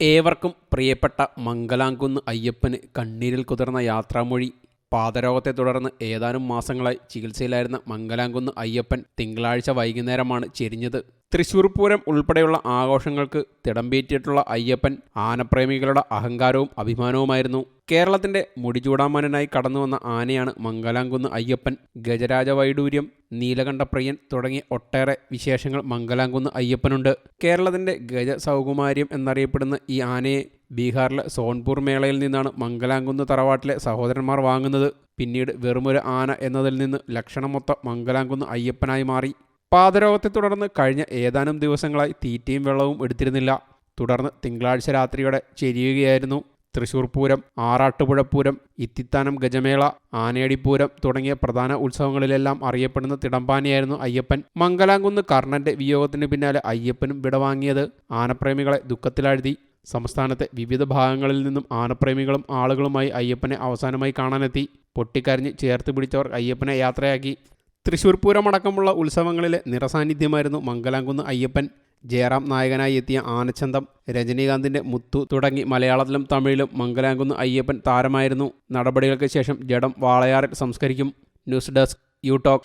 ഏവർക്കും പ്രിയപ്പെട്ട മംഗലാംകുന്ന് അയ്യപ്പന് കണ്ണീരിൽ കുതിർന്ന യാത്രാമൊഴി. പാതരോഗത്തെ തുടർന്ന് ഏതാനും മാസങ്ങളായി ചികിത്സയിലായിരുന്ന മംഗലാംകുന്ന് അയ്യപ്പൻ തിങ്കളാഴ്ച വൈകുന്നേരമാണ് ചെരിഞ്ഞത്. തൃശൂർ പൂരം ഉൾപ്പെടെയുള്ള ആഘോഷങ്ങൾക്ക് തിടമ്പേറ്റിയിട്ടുള്ള അയ്യപ്പൻ ആനപ്രേമികളുടെ അഹങ്കാരവും അഭിമാനവുമായിരുന്നു. കേരളത്തിന്റെ മുടിചൂടാമനായി കടന്നുവന്ന ആനയാണ് മംഗലാംകുന്ന് അയ്യപ്പൻ. ഗജരാജ വൈഡൂര്യം നീലകണ്ഠപ്രിയൻ തുടങ്ങി ഒട്ടേറെ വിശേഷങ്ങൾ മംഗലാംകുന്ന് അയ്യപ്പനുണ്ട്. കേരളത്തിന്റെ ഗജ സൗകുമാര്യം എന്നറിയപ്പെടുന്ന ഈ ആനയെ ബീഹാറിലെ സോൺപൂർ മേളയിൽ നിന്നാണ് മംഗലാംകുന്ന് തറവാട്ടിലെ സഹോദരന്മാർ വാങ്ങുന്നത്. പിന്നീട് വെറുമൊരു ആന എന്നതിൽ നിന്ന് ലക്ഷണമൊത്ത മംഗലാംകുന്ന് അയ്യപ്പനായി മാറി. പാതരോഗത്തെ തുടർന്ന് കഴിഞ്ഞ ഏതാനും ദിവസങ്ങളായി തീറ്റയും വെള്ളവും എടുത്തിരുന്നില്ല. തുടർന്ന് തിങ്കളാഴ്ച രാത്രിയോടെ ചെരിയുകയായിരുന്നു. തൃശൂർ പൂരം ആറാട്ടുപുഴപ്പൂരം ഇത്തിത്താനം ഗജമേള ആനയടിപ്പൂരം തുടങ്ങിയ പ്രധാന ഉത്സവങ്ങളിലെല്ലാം അറിയപ്പെടുന്ന തിടമ്പാനിയായിരുന്നു അയ്യപ്പൻ. മംഗലാംകുന്ന് കർണന്റെ വിയോഗത്തിന് പിന്നാലെ അയ്യപ്പനും വിടവാങ്ങിയത് ആനപ്രേമികളെ ദുഃഖത്തിലാഴ്ത്തി. സംസ്ഥാനത്തെ വിവിധ ഭാഗങ്ങളിൽ നിന്നും ആനപ്രേമികളും ആളുകളുമായി അയ്യപ്പനെ അവസാനമായി കാണാനെത്തി. പൊട്ടിക്കരഞ്ഞ് ചേർത്ത് പിടിച്ചവർ അയ്യപ്പനെ യാത്രയാക്കി. തൃശൂർ പൂരമടക്കമുള്ള ഉത്സവങ്ങളിലെ നിറസാന്നിധ്യമായിരുന്നു മംഗലാംകുന്ന് അയ്യപ്പൻ. ജയറാം നായകനായി എത്തിയ ആനച്ചന്തം രജനീകാന്തിന്റെ മുത്തു തുടങ്ങി മലയാളത്തിലും തമിഴിലും മംഗലാംകുന്ന് അയ്യപ്പൻ താരമായിരുന്നു. നടപടികൾക്ക് ശേഷം ജഡം വാളയാറിൽ സംസ്കരിക്കും. News desk you talk.